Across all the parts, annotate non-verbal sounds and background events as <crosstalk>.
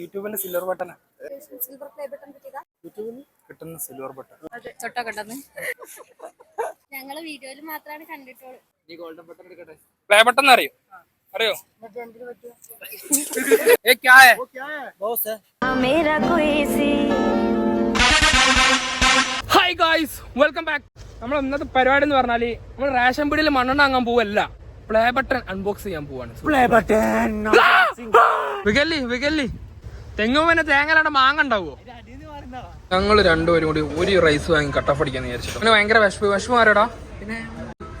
യൂട്യൂബിന്റെ silver ബട്ടനാ silver play button കിട്ടിയതാ യൂട്യൂബിൽ കിട്ടുന്ന സിൽവർ ബട്ടൺ തൊട്ടൊക്കെട്ടെന്ന് ഞങ്ങള് വീഡിയോയിൽ മാത്രമാണ് കണ്ടിട്ടുള്ളൂ പ്ലേ ബട്ടൺ അറിയോ അറിയോ ഏ ക്യാ ഹേ मेरा कोई सी ഹായ് ഗായ്സ് വെൽക്കം ബാക്ക് നമ്മൾ ഇന്നത്തെ പരിപാടി എന്ന് പറഞ്ഞാല് നമ്മൾ റേഷൻ പീടിയിൽ മണ്ണെണ്ണ വാങ്ങാൻ പോവല്ല പ്ലേ ബട്ടൺ അൺബോക്സ് ചെയ്യാൻ പോവാണ്. പ്ലേ ബട്ടൺ വികല്ലി വികല്ലി തെങ്ങുമ്പനെ തേങ്ങലാണ്ട് മാങ്ങ ഉണ്ടാവോ ഞങ്ങൾ രണ്ടുപേരും കൂടി ഒരു റൈസ് വാങ്ങി കട്ടപ്പടിക്കാന്ന് വിചാരിച്ചു പിന്നെ ഭയങ്കര വിഷമ വിഷമ ആരോടാ പിന്നെ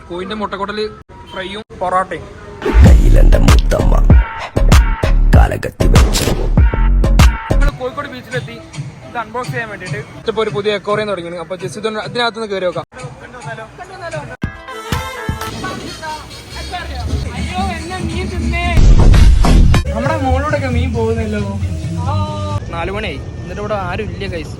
കോയിന്റെ മുട്ടക്കൊട്ടൽ ഫ്രൈയും പൊറോട്ടയും. കയ്യിലെന്റെ മുത്തമ്മ കാലകത്തി വെച്ചു. ഞങ്ങൾ കോഴിക്കോട് ബീച്ചിലെത്തി ഇത് അൺബോക്സ് ചെയ്യാൻ വേണ്ടിയിട്ട്. ഇപ്പൊ ഒരു പുതിയ എക്കോറിയം തുടങ്ങി അപ്പോൾ ജസ്റ്റ് ഇതിനകത്ത് നിന്ന് കയറി നോക്കാം. നമ്മുടെ മോളിലൂടെ മീൻ പോകുന്നല്ലോ. നാലു മണിയായി. എന്നിട്ട് ഇവിടെ ആരും ഇല്ല ഗൈസ്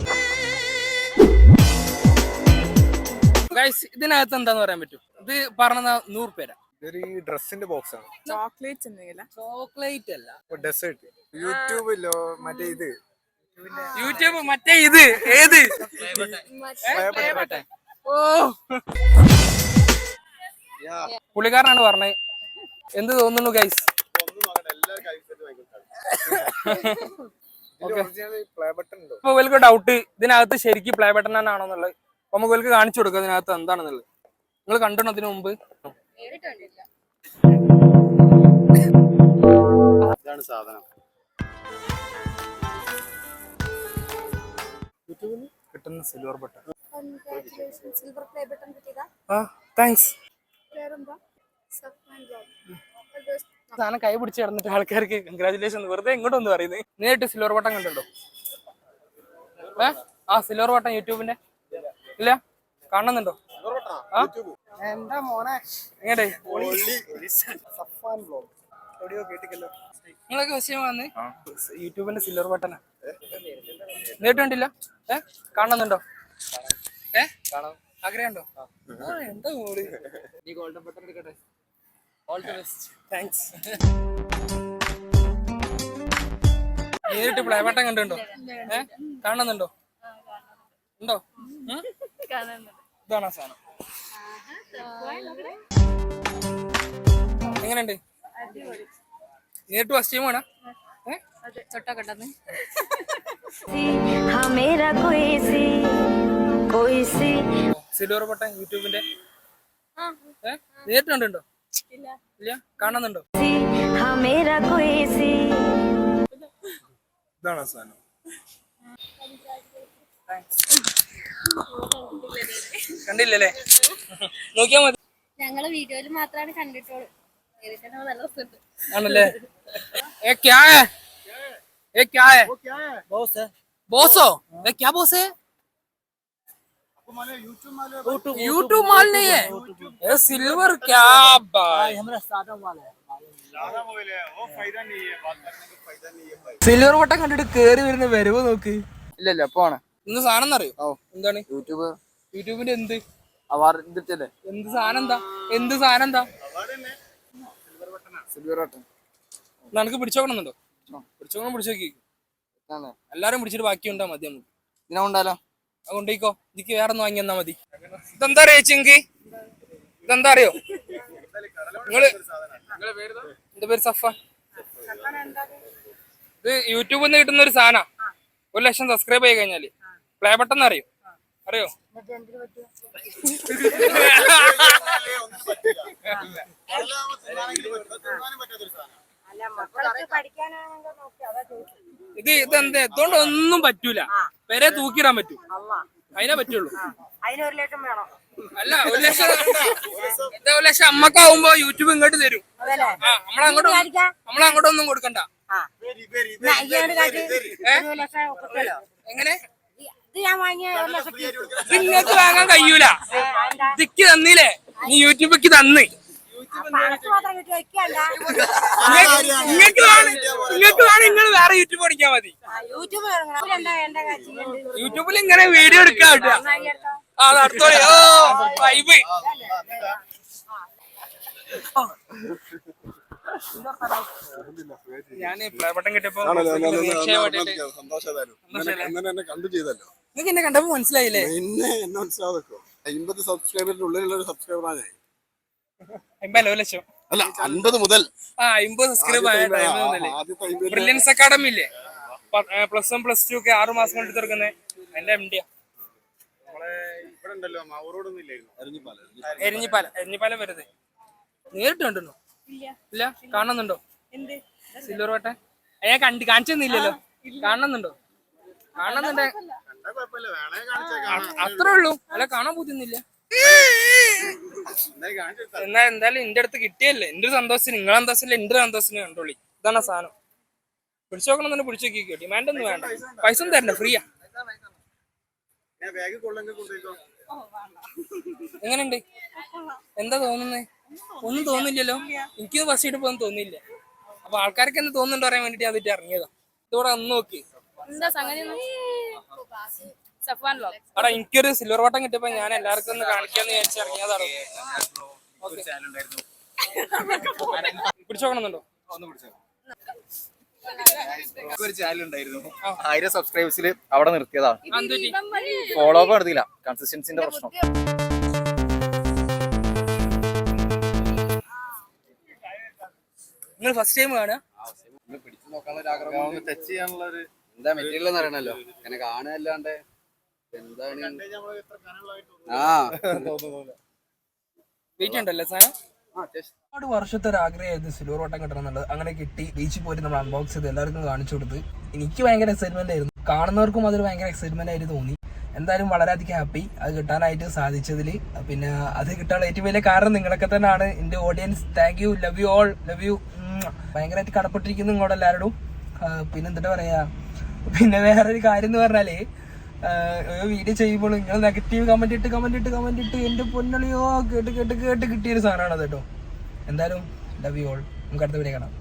ഗൈസ് ഇതിനകത്ത് എന്താന്ന് പറയാൻ പറ്റും? ഇത് പറഞ്ഞ നൂറ് പേരാ. ഇതൊരു ഡ്രസ്സിന്റെ ബോക്സ് ആണ്. ചോക്ലേറ്റ് എന്തെങ്കിലും ചോക്ലേറ്റ് അല്ല. ഡെസേർട്ട് യൂട്യൂബിലോ മറ്റേ ഇത്. യൂട്യൂബ് മറ്റേ ഇത്. ഏത്? ഓ. പുള്ളിക്കാരനാണ് പറഞ്ഞത്. എന്ത് തോന്നുന്നു ഗൈസ് പ്ലേ ബട്ടൺ ഉണ്ടോ? അപ്പൊ ഇവർക്ക് ഡൗട്ട് ഇതിനകത്ത് ശരിക്കും പ്ലേ ബട്ടൺ തന്നെ ആണോന്നുള്ളത് അപ്പൊ നമുക്ക് ഇവർക്ക് കാണിച്ചു കൊടുക്കുക ഇതിനകത്ത് എന്താണെന്നുള്ളത്. നിങ്ങൾ കണ്ടോ അതിനു മുമ്പ്? ഇതാണ് സാധനം. കിട്ടുന്ന silver button silver play button കിട്ടിയതാ? ആ താങ്ക്സ് ജോബ് സാധനം കൈ പിടിച്ച് കിടന്നിട്ട് ആൾക്കാർക്ക് കൺഗ്രാചുലേഷൻ വെറുതെ ഇങ്ങോട്ട് ഒന്ന് പറയുന്നത് നേരിട്ട് സിൽവർ ബട്ടൺ കണ്ടിട്ടുണ്ടോ? ഏ? ആ സിൽവർ ബട്ടൺ യൂട്യൂബിന്റെ? ഇല്ല? കാണുന്നുണ്ടോ? എന്താ മോനെ? നിങ്ങളൊക്കെ വിഷയം വന്ന്? യൂട്യൂബിന്റെ സിൽവർ ബട്ടനാ നേരിട്ട് കണ്ടില്ല ഏ? കാണുന്നുണ്ടോ? ഏ? ആഗ്രഹമുണ്ടോ? എന്താ മോളി? നീ ഗോൾഡൻ ബട്ടൺ എടുക്കട്ടെ. ഓൾ ദി ബെസ്റ്റ് താങ്ക്സ് നേരിട്ട് പ്ലൈവട്ടം കണ്ടുണ്ടോ ഏ? കാണുന്നുണ്ടോ? ഉണ്ടോ? ഇതാണ് ആ സാധനം? എങ്ങനെയുണ്ട്? നേരിട്ട് ഫസ്റ്റ് ടൈം വേണം സിൽവർ പട്ടൻ യൂട്യൂബിന്റെ? നേരിട്ട് കണ്ടുണ്ടോ ഇല്ല കാണുന്നുണ്ടോ सी हाँ मेरा कोई सी ഇതാണ് സാധനം <laughs> കണ്ടില്ലല്ലേ നോക്കിയാ മതി ഞങ്ങള് വീഡിയോയിൽ മാത്രമാണ് കണ്ടിട്ടുള്ളൂ നേരിട്ട് കാണുമ്പോ നല്ല രസമുണ്ട് ആണല്ലേ ഏ ക്യാ ഹേ ഏ ക്യാ ഹേ ബോസോ ഏ ക്യാ ബോസ് है यूट्यूब माल नहीं है ये सिल्वर क्या भाई സിൽവർ ബട്ടൺ കണ്ടിട്ട് കേറി വരുന്ന വരവ് നോക്ക് ഇല്ല ഇല്ല പോണേ ഇന്ന് സാധനം അറിയോ ഓ. എന്താണ് യൂട്യൂബ് യൂട്യൂബിന്റെ എന്ത് അവാർ ഇതിട്ടല്ലേ എന്ത് സാധനം എന്താ എന്ത് സാധനം എന്താ സിൽവർ ബട്ടൺ നിനക്ക് പിടിച്ചോക്കണമെന്നുണ്ടോ പിടിച്ചോക്കണം പിടിച്ചു നോക്കി ആണ് എല്ലാരും പിടിച്ചിട്ട് ബാക്കി ഉണ്ടാ മതി നമുക്ക് ഇതിനെ കൊണ്ടാലോ അത് കൊണ്ടേക്കോ ഇതിക്ക് വേറെ ഒന്ന് വാങ്ങി തന്നാ മതി ഇതെന്താ അറിയോ ചേച്ചി ഇതെന്താ അറിയോ? നിങ്ങൾ എന്റെ പേര് സഫ? ഇത് യൂട്യൂബിൽ നിന്ന് കിട്ടുന്ന ഒരു സാധന. ഒരു ലക്ഷം സബ്സ്ക്രൈബ് ചെയ്ത് കഴിഞ്ഞാൽ. പ്ലേ ബട്ടൺ അറിയോ? അറിയോ? ഇത് ഇതെന്ത്? ഇതുകൊണ്ട് ഒന്നും പറ്റൂല. പെരെ തൂക്കിടാൻ പറ്റൂ. അതിനെ പറ്റുള്ളൂ. അതിനൊരു ലക്ഷം വേണം. അല്ല ഒരു ലക്ഷം എന്താ ഒരു ലക്ഷം അമ്മക്കാവുമ്പോ യൂട്യൂബ് ഇങ്ങോട്ട് തരും. ആ നമ്മളങ്ങോട്ട് നമ്മളങ്ങോട്ടൊന്നും കൊടുക്കണ്ട? എങ്ങനെ? ലക്ഷത്തി വാങ്ങാൻ കഴിയൂല. ഇതിക്ക് തന്നില്ലേ? നീ യൂട്യൂബിക്ക് തന്ന്. ഇങ്ങക്ക് വേണം നിങ്ങൾ വേറെ യൂട്യൂബ് പഠിക്കാൻ മതി. യൂട്യൂബിൽ ഇങ്ങനെ വീഡിയോ എടുക്കാൻ ആ നടത്തോളി ഓ വൈബ്. ഞാൻ പ്ലേ ബട്ടൺ കിട്ടിയപ്പോ നിങ്ങൾക്ക് എന്നെ കണ്ടു ചെയ്തല്ലോ. എന്നെ കണ്ടപ്പോ മനസ്സിലായില്ലേ? എന്നെ എന്നെ മനസ്സിലാവോ അമ്പത് സബ്സ്ക്രൈബറിന്റെ ഉള്ളിലുള്ള ഒരു സബ്സ്ക്രൈബറാണ് അമ്പല്ലോ ലക്ഷം. അല്ല അൻപത് മുതൽ. ആ അമ്പത് സബ്സ്ക്രൈബ് ബ്രില്യൻസ് അക്കാഡമി ഇല്ലേ? പ്ലസ് വൺ പ്ലസ് ടു ഒക്കെ ആറു മാസം കൊണ്ട് തീർക്കുന്നേ. എന്റെ എം ഡിയാ ഉണ്ടല്ലോ മാവൂരോടൊന്നും ഇല്ലായിരുന്നു അരിഞ്ഞിപ്പാലം എരിഞ്ഞിപ്പാല എരിഞ്ഞിപ്പാലം വരുന്നത് നേരിട്ട് കണ്ടുണ്ടോ ഇല്ല? കാണുന്നുണ്ടോ സിൽവർ വട്ടെ ഞാൻ കണ്ടി കാണിച്ചൊന്നുമില്ലല്ലോ. കാണുന്നുണ്ടോ കാണുന്നുണ്ട് അത്രേ ഉള്ളൂ. അല്ല കാണാൻ കാണിച്ചു എന്നാ എന്തായാലും എന്റെ അടുത്ത് കിട്ടിയല്ലേ? എന്റെ ഒരു സന്തോഷത്തിന് നിങ്ങളെ സന്തോഷത്തിൽ എന്റെ ഒരു സന്തോഷത്തിന് കണ്ടോളി ഇതാണ് സാധനം. പിടിച്ചു നോക്കണം തന്നെ പിടിച്ചു നോക്കിക്കോ. ഡിമാൻഡ് ഒന്നും വേണ്ട. പൈസ ഒന്നും തരണ്ട ഫ്രീയാ ഞാൻ ബാഗ് കൊള്ളെങ്കിൽ കൊണ്ടുപോയിക്കോ. എങ്ങനെയുണ്ട് എന്താ തോന്നുന്നേ? ഒന്നും തോന്നില്ലല്ലോ. എനിക്ക് ബസ് ഇട്ട് പോകാൻ തോന്നില്ല അപ്പൊ ആൾക്കാർക്ക് എന്ത് തോന്നുന്നുണ്ട് പറയാൻ വേണ്ടിട്ട് അതിട്ട് ഇറങ്ങിയതാ. ഇതോടെ ഒന്ന് നോക്കി. എന്താ സംഗതി അവിടെ എനിക്കൊരു സിൽവർ വട്ടം കിട്ടിയപ്പോ ഞാൻ എല്ലാവർക്കും ഒന്ന് കാണിക്കാന്ന് വിചാരിച്ച് ഇറങ്ങിയതാണ് പിടിച്ചോക്കണമെന്നുണ്ടോ ഒന്ന് നോക്കണമെന്നുണ്ടോ ഒരു ചാനൽ ഉണ്ടായിരുന്നു. ആയിരം സബ്സ്ക്രൈബേഴ്സിൽ അവിടെ നിർത്തിയതാ? ഫോളോ അപ്പ് നടത്തില്ല കൺസിസ്റ്റൻസിന്റെ പ്രശ്നം. നിങ്ങൾ ഫസ്റ്റ് ടൈം കാണുക? പിടിച്ചു നോക്കാനുള്ള ആഗ്രഹം ടച്ച് ചെയ്യാനുള്ള ഒരു എന്താ മെറ്റീരിയൽ എന്ന് അറിയണല്ലോ അങ്ങനെ കാണുകയല്ലാണ്ട് എന്താണ്? ആ. വെയിറ്റ് ഉണ്ടല്ലേ സാധനം? ഒരുപാട് വർഷത്തെ ഒരു ആഗ്രഹമായിരുന്നു സിൽവർ വട്ടം കിട്ടണം എന്നുള്ളത് അങ്ങനെ കിട്ടി. ബീച്ചിൽ പോയിട്ട് നമ്മൾ അൺബോക്സ് ചെയ്ത്. എല്ലാവർക്കും കാണിച്ചു കൊടുത്ത്. എനിക്ക് ഭയങ്കര എക്സൈറ്റ്മെന്റ് ആയിരുന്നു. കാണുന്നവർക്കും അതൊരു ഭയങ്കര എക്സൈറ്റ്മെന്റ് ആയിട്ട് തോന്നി. എന്തായാലും വളരെയധികം ഹാപ്പി അത് കിട്ടാനായിട്ട് സാധിച്ചതിൽ. പിന്നെ അത് കിട്ടാനുള്ള ഏറ്റവും വലിയ കാരണം നിങ്ങളൊക്കെ തന്നെയാണ്. എന്റെ audience thank you love you all love you ഭയങ്കരമായിട്ട് കടപ്പെട്ടിരിക്കുന്നു നിങ്ങളോട് എല്ലാവരോടും. പിന്നെ എന്താ പറയാ? പിന്നെ വേറൊരു കാര്യം എന്ന് പറഞ്ഞാൽ വീഡിയോ ചെയ്യുമ്പോൾ നിങ്ങൾ നെഗറ്റീവ് കമന്റ് ഇട്ട് കമന്റ് ഇട്ട് കമന്റ് ഇട്ട് എന്റെ പൊന്നളിയോ കേട്ട് കേട്ട് കേട്ട് കിട്ടിയൊരു സാധനമാണ് അത് കേട്ടോ. എന്തായാലും ലവ് യു ഓൾ നമുക്ക് അടുത്ത വീഡിയോ കാണാം.